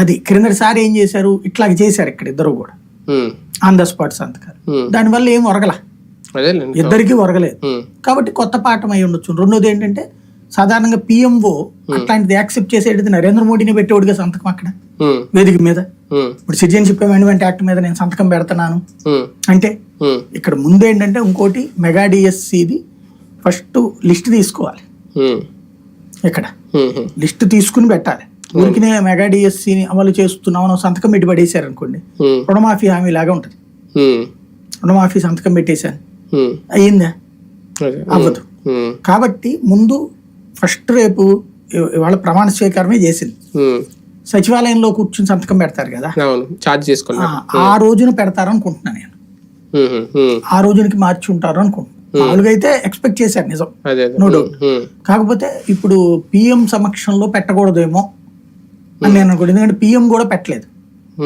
అది క్రిందటిసారి ఏం చేశారు? ఇట్లాగ చేశారు ఇక్కడ ఇద్దరు కూడా. ఆన్ ద స్పాట్ సంతకాలు. దానివల్ల ఏం ఒరగల? ఇద్దరికి ఒరగలేదు. కాబట్టి కొత్త పాఠం అయి ఉండొచ్చు. రెండోది ఏంటంటే సాధారణంగా పిఎంఓ అట్లాంటిది యాక్సెప్ట్ చేసేది నరేంద్ర మోడీని పెట్టేవాడిగా సంతకం అక్కడ? వేదిక మీద. ఇప్పుడు సిటిజన్షిప్ అమెండ్మెంట్ యాక్ట్ మీద నేను సంతకం పెడుతున్నాను. అంటే ఇక్కడ ముందు ఏంటంటే ఇంకోటి మెగా డిఎస్సిది ఫస్ట్ లిస్ట్ తీసుకోవాలి. ఇక్కడ లిస్ట్ తీసుకుని పెట్టాలి. ఊరికినే మెగా డిఎస్సిని అమలు చేస్తున్నాం అని సంతకం పెట్టి పడేశారు అనుకోండి రుణమాఫీ హామీ లాగా ఉంటుంది. రుణమాఫీ సంతకం పెట్టేశాను అయ్యిందా. అవ్వదు. కాబట్టి ముందు ఫస్ట్ రేపు ఇవాళ ప్రమాణ స్వీకారమే చేసింది. సచివాలయంలో కూర్చుని సంతకం పెడతారు కదా? ఛార్జ్ ఆ, చేసుకున్నా ఆ రోజున పెడతారు అనుకుంటున్నా నేను ఆ రోజునికి మార్చి ఉంటారు అనుకుంటున్నాను మామూలుగా అయితే ఎక్స్పెక్ట్ చేశారు నిజం. doubt. ఉమ్, కాకపోతే ఇప్పుడు పిఎం సమక్షంలో పెట్టకూడదేమో అని నేను అనుకోండి ఎందుకంటే పిఎం కూడా పెట్టలేదు.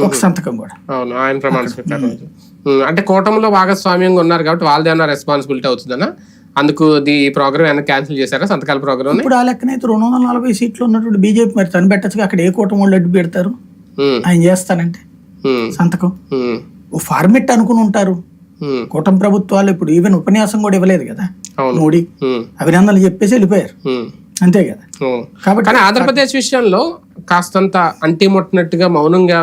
ఒక సంతకం కూడా. అవును ఆయన ప్రమాణ అంటే కూటమిలో భాగస్వామ్యంగా ఉన్నారు కాబట్టి వాళ్ళది ఏమన్నా రెస్పాన్సిబిలిటీ అవుతుందన్నా అందుకు ది ప్రోగ్రామ్ ఏమైనా క్యాన్సిల్ చేశారా? సంతకాల ప్రోగ్రామ్ ఇప్పుడు ఆ లెక్కనైతే రెండు వందల నలభై సీట్లు ఉన్నటువంటి బీజేపీ మరి తను పెట్టచ్చుగా అక్కడ ఏ కూటమి వాళ్ళు అడ్డు పెడతారు? ఆయన చేస్తానంటే. సంతకం. ఓ ఫార్మెట్ అనుకుని ఉంటారు. కూటమి ప్రభుత్వాలు ఇప్పుడు ఈవెన్ ఉపన్యాసం కూడా ఇవ్వలేదు కదా. మోడీ అభినందనలు చెప్పేసి వెళ్ళిపోయారు. అంతే కదా. కాబట్టి ఆంధ్రప్రదేశ్ విషయంలో కాస్తంత అంటిముట్టినట్టుగా మౌనంగా